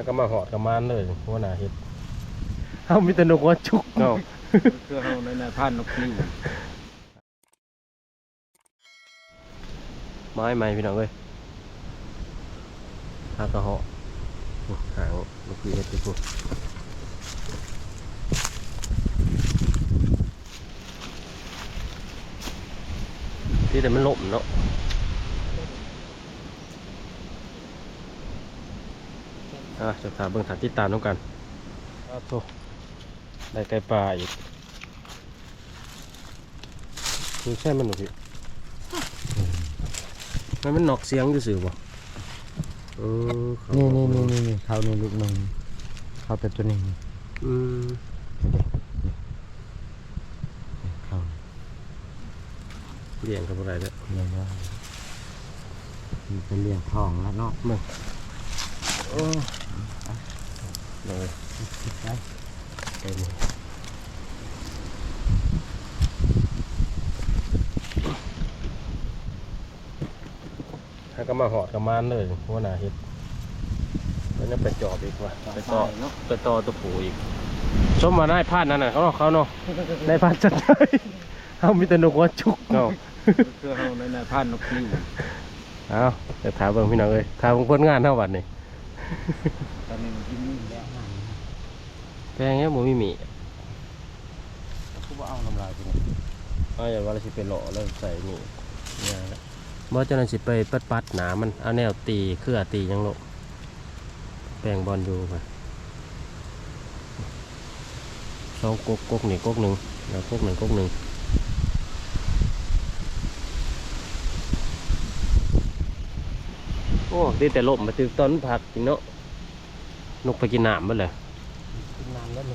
ถ้าก็มาหอดกับมานเลยหัวหน้าเฮ็ดเฮามีแต่นกหัวจุกเนาะคือเฮาในนายพันนกนิ้วไม้ใหม่พี่น้องเอ้ยถ้ากระเหาะอู้หางนกคือเฮ็ดอยู่พุ่นที่แต่มันล่มเนาะ อะจะถามเบิ่งถามติดตามน้องกันอ้าวโธ่ได้ไก่ปลาอีกคือใช่มันหนูพี่มันมันนอกเสียงอยู่สื่อบ่เออเขานี่นี่นี่นี่นี่เขานี่ลูกหนึ่งเขาเป็นตัวนี้อืมเขาเลี้ยงกับอะไรแล้วเรียกว่ามันเป็นเลี้ยงทองแล้วเนาะมึงโอ้ เลยไปไปนี่ถ้าก็มาหอดกับมานเลยหัวหน้าเฮ็ดแล้วยังไปจอบอีกว่ะไปต่อเนาะไปต่อตัวผูอีกชมมาได้พลาดนั่นน่ะเขาเนาะเขาเนาะได้พลาดจัดเลยเขามีแต่นกหัวจุกเนาะคือเฮาในนายพันนกนิ้วเอาเดี๋ยวถามเบิ่งพี่น้องเอ้ยถามเบิ่งผลงานเท่าวันนี่ตอนนี้มันกินนี่ แล้วแพงเงี้ยบ่มีหมีกูว่าเอาน้ำลายไปเอาอย่าว่าเราสิไปหล่อแล้วใส่นี่เนี่ยละบ่เจ้านั้นสิไปปัดปัดหนามันเอาแนวตีเครือตีหยังโลกแปลงบอลอยู่ค่ะสองกกกกนี่กกหนึ่งแล้วกกหนึ่งกกหนึ่งโอ้ดีแต่ลมมาถึงต้นผักจริงเนาะนกไปกินน้ำมาเลย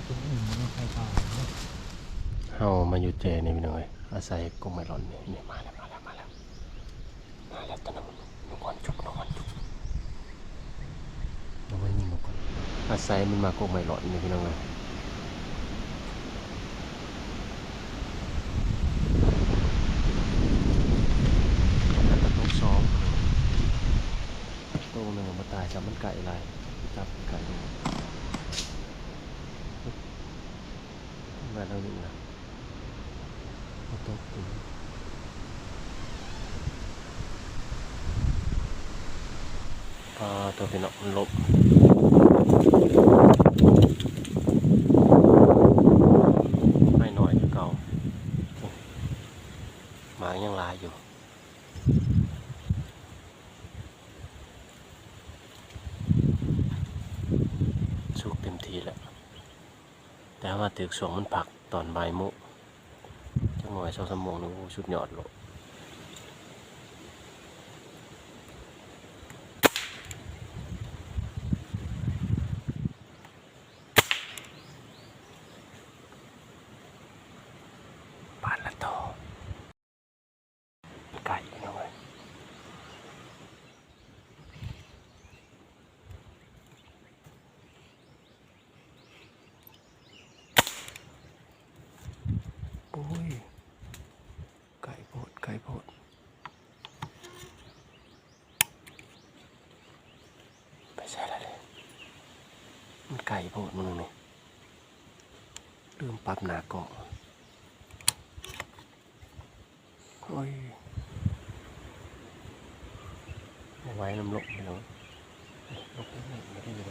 กินน้ำแล้วมันจะอิ่มไม่ใช่าเฮามาอยู่เจนี่พี่น้องเอ้ยอาศัยกุ้งไมลอนนี่นี่มาแล้วมาแล้วมาแล้วมาแล้วตะนกนกวันจุกนกวันจุกนกวันนี่นกวันอาศัยมันมากุ้งไมลอนนี่พี่น้องเอ้ยแล้วก็ต้องซ้อมตัวหนึ่งมาตายจับมันไก่ลายจับไก่ดูมาแล้วนี่นะ เขาตกถึงพาตัวเป็นออกลบไม่น้อยคือเก่าหมายังลายอยู่ สุกเต็มทีแล้ว แต่ว่าตึกสวงมันผักตอนใบมุจังหน่อยสองสามโมงนึงโอ้ชุดยอดโลดปานละโตไก่นะเว้ยโอ้ย ไก่โพดไก่โพดไปใช่แล้วเลยมัน ไก่โพดมึงนี่เริ่มปรับหนาเกาะโอ้ยไว้น้ำลกไปแล้วลกไม่ไม่ได้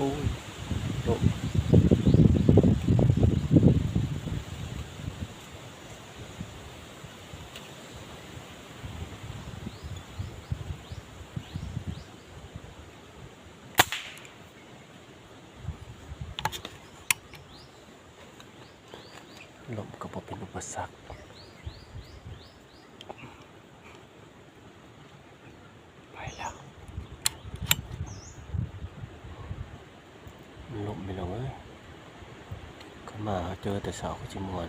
โมาเจอแต่สาวขจิมวน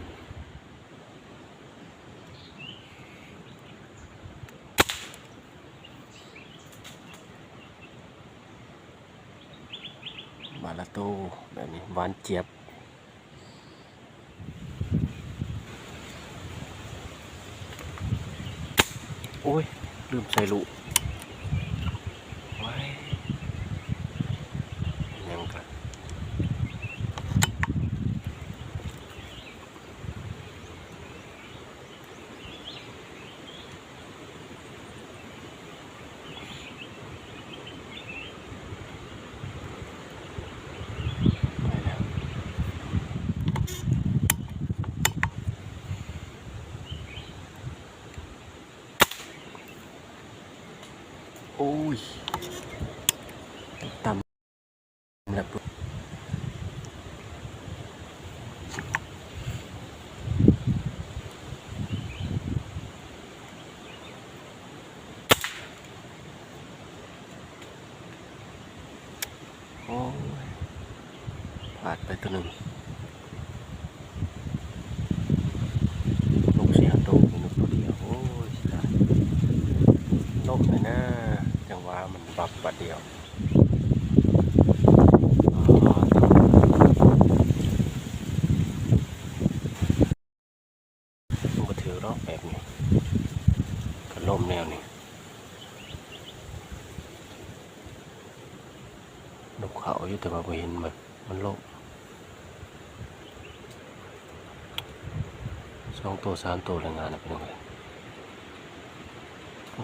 บาลาตูแบบนี้วานเจี๊ยบโอ้ยลืมใส่ลุก ตัวหนึ่งลูกเสียโตมีนกตัวเดียวโอ้ยเสียดายนกเลยนะจังหวะมันบับบัดเดียวมันก็ถือรอบแบบนี้ก็ล่มแนวนี้นกเขาอยู่แต่ว่าบ่เห็นมันมันล่ม สองตัวสามตัวแรงงานนะเป็นยังไงโอ้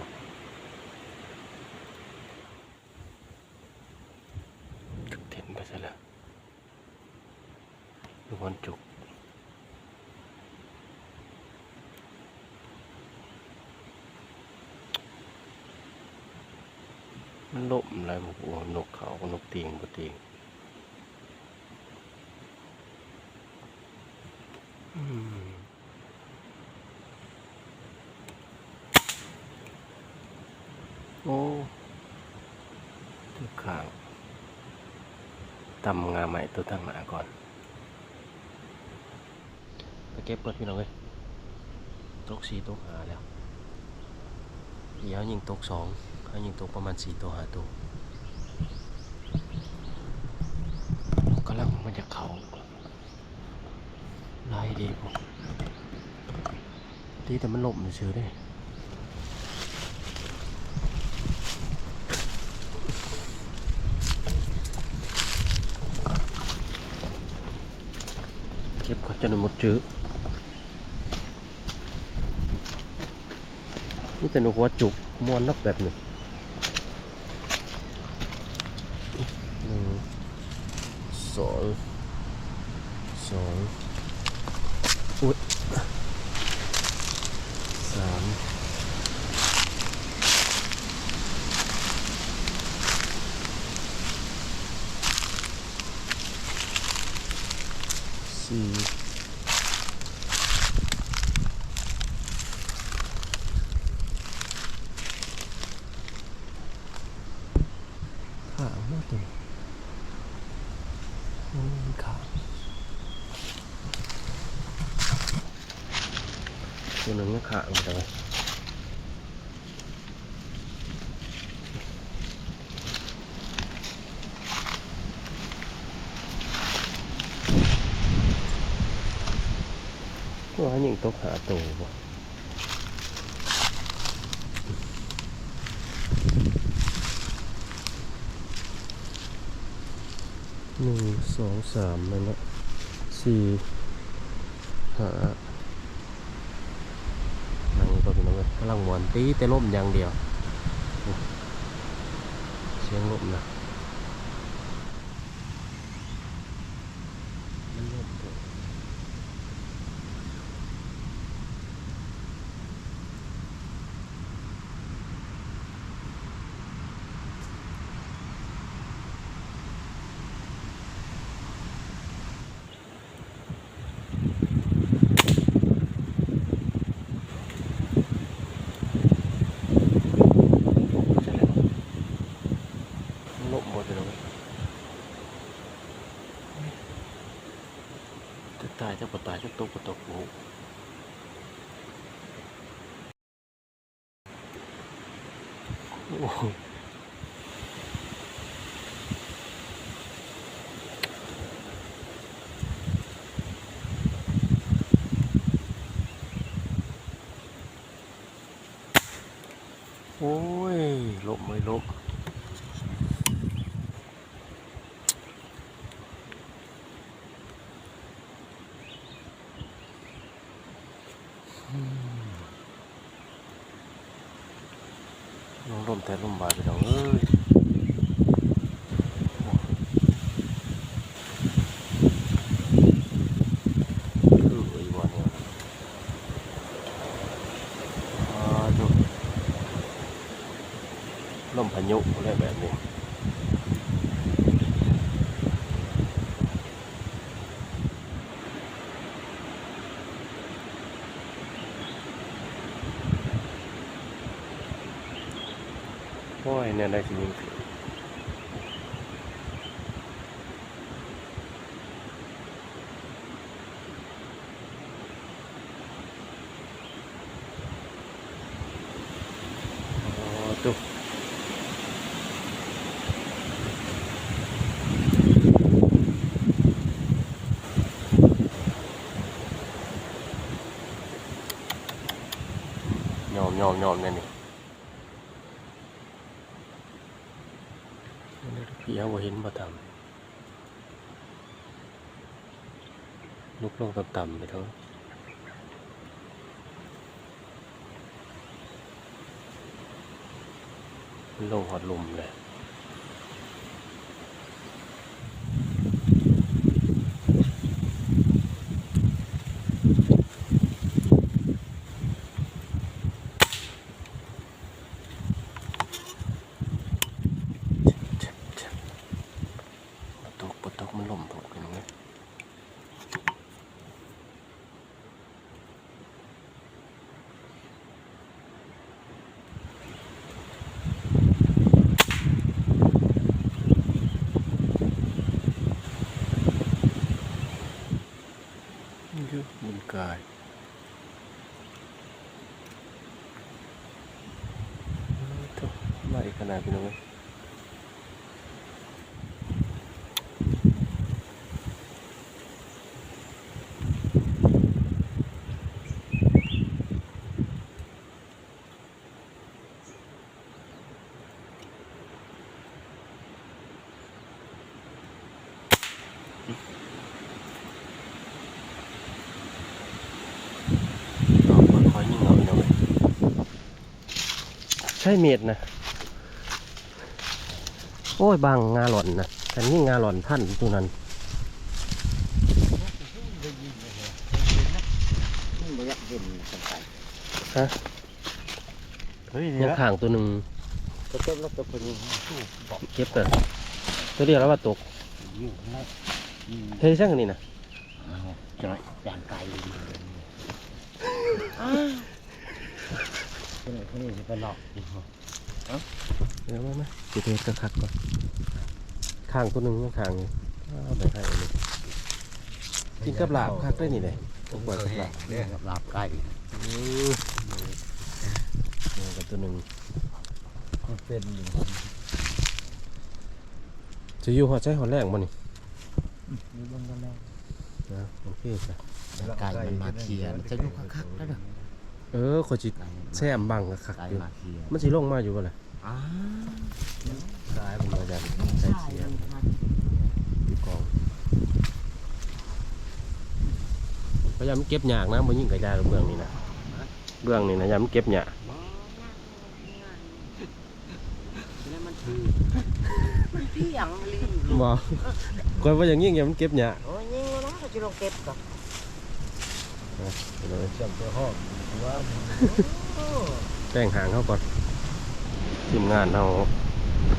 จุกเต็นไปซะแล้วดูวันจุก มันล่มอะไรมาโอ้นกเขานกเตียงบ่เตียงอืม โอ้ตัวข้างตำงาใหม่ตัวตั้งหนาก่อนไปเก็บก่อนพี่น้องเอ้ยตกสี่ตกหาแล้วเดี๋ยวยิงตกสองเขายิงตกประมาณสี่ตัวหาตัวกำลังมันจะเขาไล่ดีผมดีแต่มันหลบเฉยๆได้เก็บ ก่อนจะนหมดจื้อนี่แต่หนูหัวจุกมวนนับแบบหนึ่งหนึ่งสองสองอุ้ยสามสี่ขาหมดเลยโอ้ยขา ตัวหนึ่งก็ขาหมดเลยตัวนี้ตกหาตัวบ่หนึ่งสองสามนั่นแหละสี่หานั่ง กำลังหวนตีแต่ล่มอย่างเดียว เสียงล่มนะมันล่มตัวใช่แล้วมันล่มหมดเลยจะตายจะปตายจะตกก็ตกหู โอ้โห โอ้ยลมเลยลมลมลม แต่ลมบาดไปน้องเอ้ยคือไอ้วันเนี่ยอ่าดู ลมพายุอะไรแบบนี้ โอ้ยเนี่ยได้สิยิงถึงอ๋อตุ๊ก ยอมยอมยอมเนี่ยนี่พี่เอาบ่เห็นบ่ทำลุกลงต่ำๆไปเถอะ โล่งหอดลมเลยปตกปตกมันลมตกกันไงเยอะมุนกายตกมาอีกข นาดพี่น้องเอ้ยเอาค่อยๆยิงเอาพี่น้อยใช่เม็ดนะ โอ้ยบางงาหล่อนนะแต่นี่งาหล่อนท่านตัวนั้นบ่อยากเห็นสังกัดฮะเฮ้ยยังข่างตัวหนึ่งก็เต็มแล้วตัวคนนี้บอกเก็บแต่ตัวเดียวแล้วว่าตกอยู่แล้วเฮ้ยช่างอันนี้นะจอยจานไก่คนนี้คนนี้จะไปหลอกอีก เหรอเดี๋ยวมาไหมสิเทสกระคักก่อนข่างตัวหนึ่งยังข่างอยู่อ้าวไปให้อันนี้กินกับลาบคักได้นี่เลยผมปล่อยกับลาบเนี่ยกับลาบไก่อือเนี่ยกับตัวหนึ่งมันเป็นอยู่จะอยู่หัวใจหัวแรงบ่นี่นี่มันก็แล้วนะโอเคจ้ะไก่มันมาเคลียร์จะอยู่คักๆแล้วเด้อ เออขอยจิไก่มันแซมบังกะคักไก่อยู่มาเคลียร์มันสิลงมาอยู่บ่ล่ะอ้าตายมันมาจากใส่เสียงอยู่กองพยายามเก็บหยากนะบ่ยิ่งกระจายเบื้องนี่นะเบื้องนี่นะยามเก็บหยากแล้วมันถือมันเพียงลิงบ่ก่อนว่าอย่างงี้ยามมันเก็บหยากโอ้ยยิงแล้วนะก็จะลงเก็บก่อนเลยจำตัวห้องว่า แป้งหางเขาก่อนทีมงานเฮา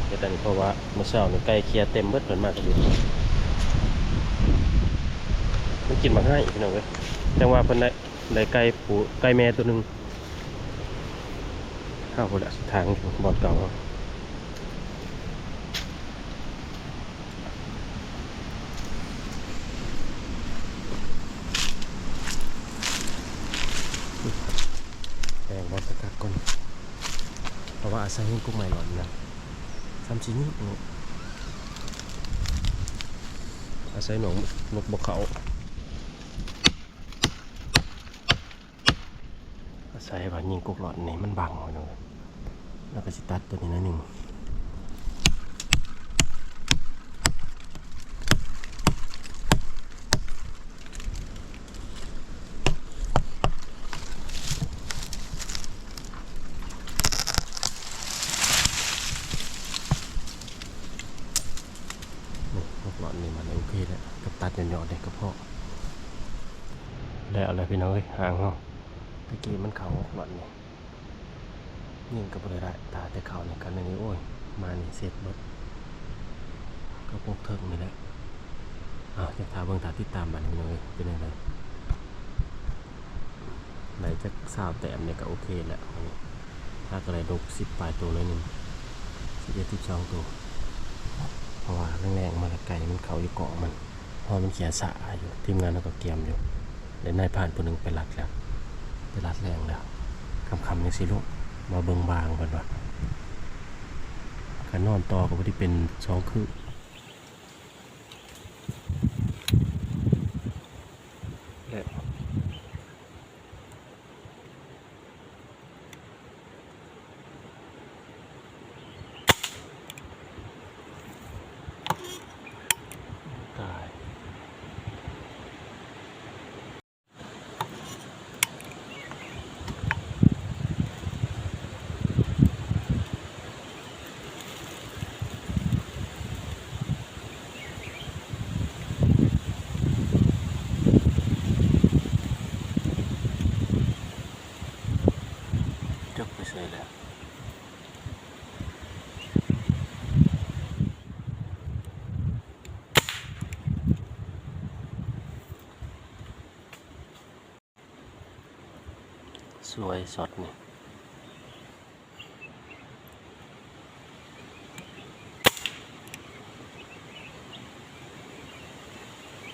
เดี๋ยวแต่นี้เพราะว่าเมื่อเช้านี่ไก่เคลียเต็มเบิดเหมือนมากเลยมันกินมาให้พี่น้อยเอ้ยแต่ว่าเพิ่นได้ได้ไก่ปูไก่แม่ตัวหนึ่งข้าวคนละทางบอดเก่าเฮา แปลงบอสกักก่อน เพราะว่าอาศัยให้กุ้งใหม่หล่อนนะทำชิ้นนี้อาศัยหนองนกบกเขาอาศัยว่ายิงกุกหลอดนี่มันบังไว้เลยแล้วก็สิตัดตัวนี้นิดหนึ่งนี่พวกหลอดนี่มันโอเคแล้วกับตัดหย่อนๆเด็กกระเพาะแล้วอะไร พี่น้องเอ้ยห่างเนาะตะกี้มันเขาหลอดนี่ยิงกับบริได้ตาแต่เขาเนี่ยกันในนี้โอ้ย มานี่เสร็จหมดก็พวกเทิงนี่แหละอ้าวจะทาเบิ่งตาติดตามบัดนี้เลยเป็นยังไงไหนจะสาวแต้มเนี่ยก็โอเคแหละถ้าก็เลยดกสิบปลายตัวเลยหนึ่งสิบเอ็ดสิบสองตัวเพราะว่าแรงๆมาละไก่มันเขาอยู่เกาะมันพราะมันเขียสาอยู่ทีมงานเราก็เกียมอยู่ เดี๋ยวนายผ่านผู้หนึ่งไปรัดแล้วไปรัดแรงแล้วคำคำนี่สิลูกมาเบิงบางก่อนว่าการนอนต่อก็บ่ได้เป็นสองคือและตาย จบไปเสยแล้ว ส วยสดนี่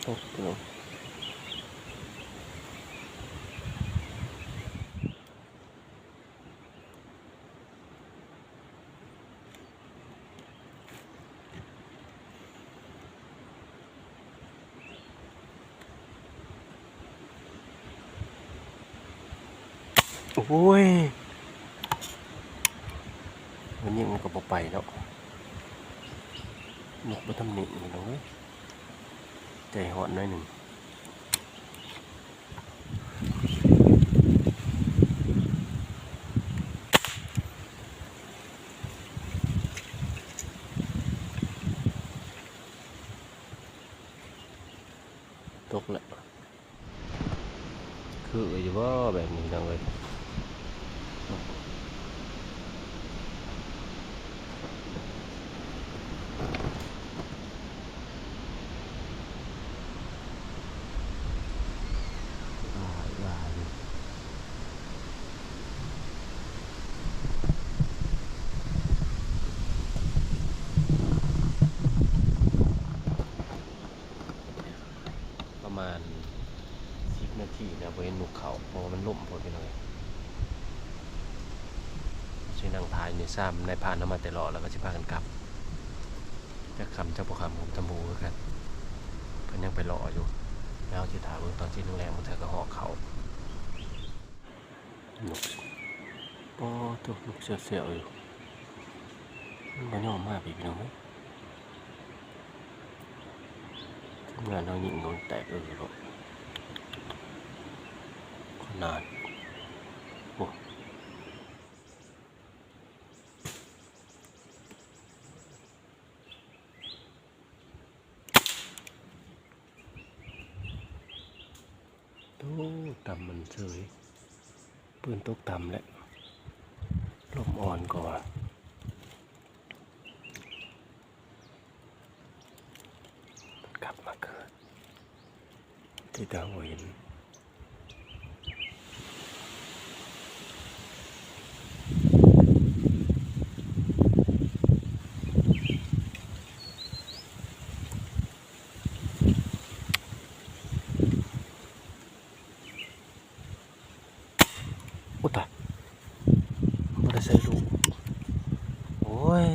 โอ้โห โอ้ยวันนี้มันก็บอไปแล้วหนกไปทำหนิมันเลยใจหอนหน่อยหนึ่งตกแล้วคืออยู่ว่าแบบนี้จังเลย อ่าอ่าอยู่ประมาณสิบนาทีนะเว้นหนุกเขาเพราะว่ามันล่มพอไปเลยช่วย นั่งทายในซ้ำในพานน้ำมาแต่รอแล้วก็จะพากันกลับจะคำเจะประคำผมจมูกกันเพิ่นยังไปรออยู่แล้วที่ถามเบิ่งตอนที่โรงแรมมันเธอก็หอกเขาหนุกโอ้ตัวหนุกเสียวๆอยู่มันบ่ยอมมากพี่พี่น้องเอ้ยทำงานเรายิงโดนแตกเออหรอกขนาดโอ้โตต่ำมัน เฉยปืนตกต่ำแหละลมอ่อนก่อนกลับมาเกิดที่ดาวเห็นโอ้ตายบ่ได้ใส่ลูกโอ้ย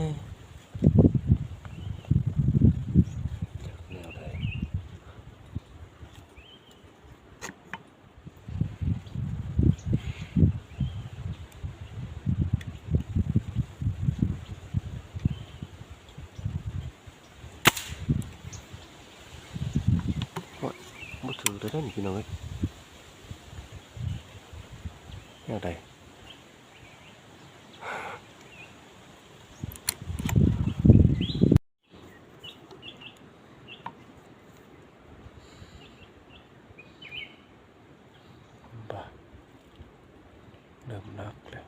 จากแนวใด ตัวนั้นพี่น้องเอ้ยแนวใดบ้าเริ่มนักแล้ว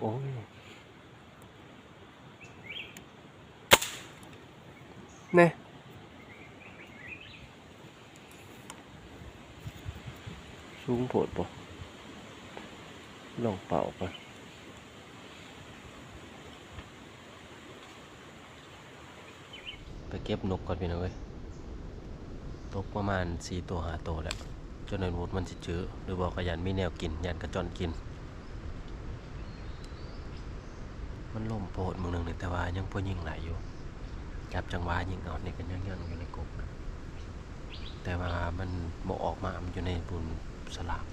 โอ้ยเน่สูงโผดปะลองเป่าปะไปเก็บนกก่อนพี่น้องเว้ยตกประมาณสี่ตัวหาตัวแหละจนในวุดมันสิเจอหรือบอกขยันมีแนวกินยันกระจอนกิน มันล่มโพดมือหนึ่งนี่แต่ว่ายังพอยิงไหลายอยู่จับจังหวะยิงเอานี่ก็ยังยังอยู่ในกบแต่ว่ามันบออกมา มันอยู่ในบุญสลาบ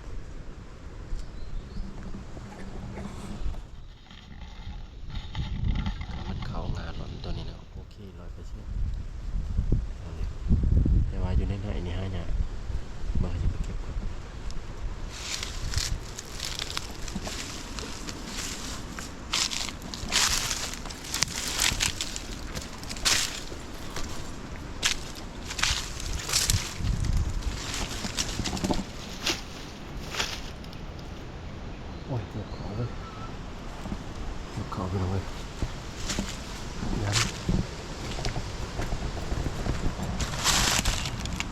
ถ้ามันเข้างานหล่อนตัวนี้นะโอเคร้อยเปอร์เซ็นต์แต่ว่าอยู่ในไหนนี่ฮะเนี่ยมาจะไปเก็บก่อน โอ้ย เจ็บคอเลยเจ็บคอไปเลยยัน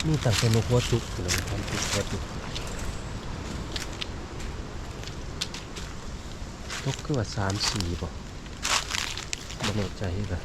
นี่ต่างเป็นนกหัวจุกอยู่เลยทำจุกหัวจุกตกคือว่าสามสี่ป่ะมันแน่ใจกัน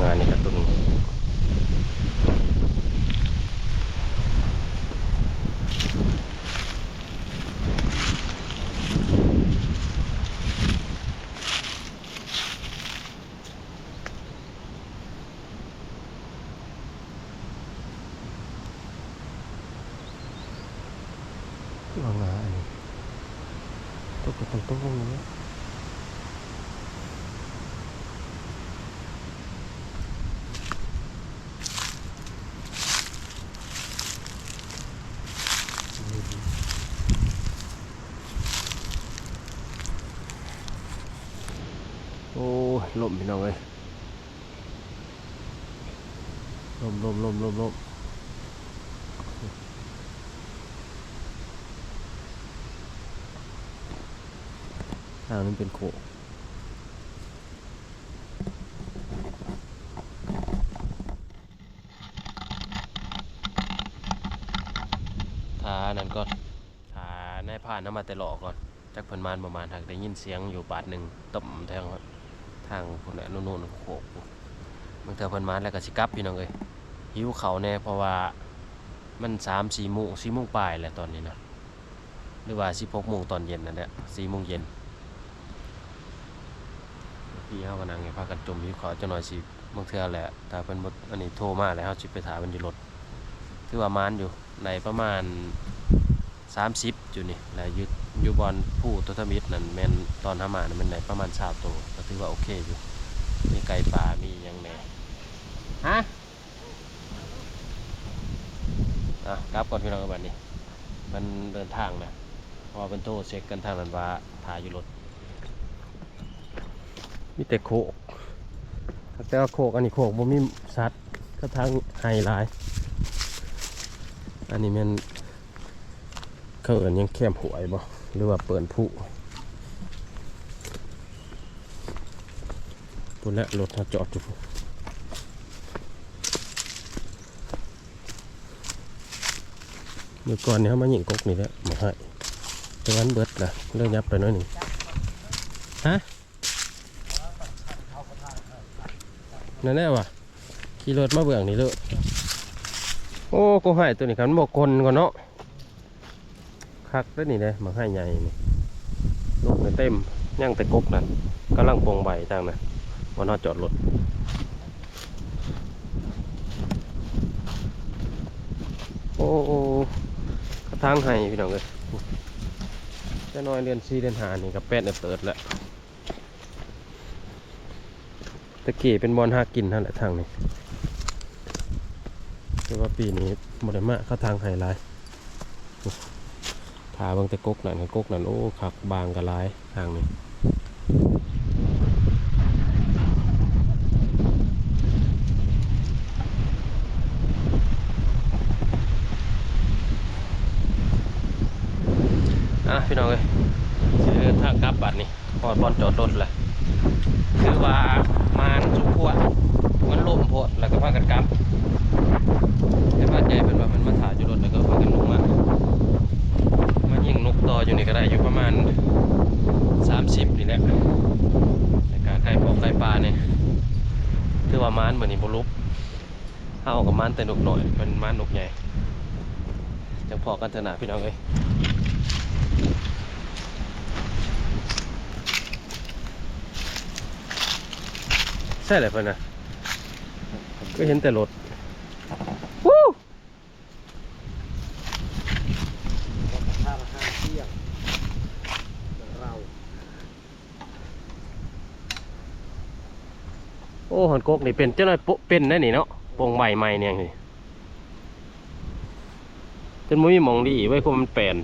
งานนี่ก็ตัวนี้ว่างานนี่ตัวก็ต้องต้องนี้ โอ้ยล มพี่น้องเอ้ยลมลมลมลมลมทางนั้นเป็นโขทานั้นก็ทาในผ่านน้ำมาแต่หลอกก่อนจากเพิ่นมานประมาณทางได้ยินเสียงอยู่บาทหนึ่งต่ำทาง ทางพุ่นแหละนู่นๆโขกบางเทื่อเพิ่นมานแล้วก็สิกลับพี่น้องเอ้ยหิวเขาแน่เพราะว่ามันสามสี่โมงสี่โมงปลายแหละตอนนี้นะหรือว่าสิบหกโมงตอนเย็นนั่นแหละสี่โมงเย็นพี่เฮาก็นั่งพากันจมหิวเขาจังหน่อยสิบางเทื่อแหละถ้าเพิ่นอันนี้โทรมาแล้วเฮาสิไปถามมันอยู่รถถือว่ามานอยู่ในประมาณ30อยู่นี่และอยึดอยู่บอลผู้ตัวทมิตรนั่นแมนตอนทำมานะมันได้ประมาณชาวโตว ถือว่าโอเคอยู่ มีไก่ป่ามีหยังแหน่ฮะอะกลับก่อนพี่น้องกันบัดนี้ มันเดินทางนะเพราะว่าเป็นโทรเช็คกันทางนั้นว่าถ่ายอยู่รถ มีแต่โคกแต่ว่าโคกอันนี้โคกบ่มีสัตว์ก็ทางไฮไลท์อันนี้แมันเขาเอินยังแคมหวยบ่หรือว่าเปิดผู้ ปุ่นและรถถ้าจอดอยู่เมื่อก่อนเนี่ยเขามาหยิงกกนี่แหละมาให้แต่วันเบิดละเลิกยับไปน้อยหนึ่งฮะนั่นแน่วะขี่รถมาเบื้องนี่เลยโอ้กูให้ตัวนี้ครับบอกคนก่อนเนาะคักแล้วนี่เลยมาให้ใหญ่นี่ลูกเต็มย่างแต่กกนั่นกำลังปรงใบจังนะ วันนอจอดรถโอ้โอกระทางให้พี่น้องเลยจะน้อยเดือนสี่เดือนหานี่กับแปดเนี่ยเปิดแล้วตะเกี้เป็นบอลหากินนั่นแหละทางนี้แต่ว่าปีนี้หมดมากเข้าทางไฮไลท์พาบางแต่กกนั่นกับกกนั่นโอ้ขักบางกระลายทางนี้อะพี่น้องเลยชื่อทางกลับบัตรนี่พอดบอลจอดรถแหละคือว่ามานสุขวะมันล่มโพดแล้วก็พากันกลับแต่ว่าใจเป็นว่ามันมาถ่ายอยู่รถแล้วก็พากันลงมา มายิงนกต่ออยู่นี่ก็ได้อยู่ประมาณ 30นี่แหละในการไก่ปอกไก่ปลาเนี่ยคือว่ามานเหมือนนี่บุลุกเอากับ มานแต่นกหน่อย เป็นมานนกใหญ่จังพอกันถนะพี่น้องเอ้ยใช่เลยเพื่อนนะก็เห็นแต่รถวู้ถ้ามห้าเที่ยงเราโอ้หันกกนี่เป็นเจ้าหน่อยโปเป็นได้นี่เนาะ ปงใบใหม่เนี่ยเลยจนมุ้ยมองดีไว้เพราะมันแปลน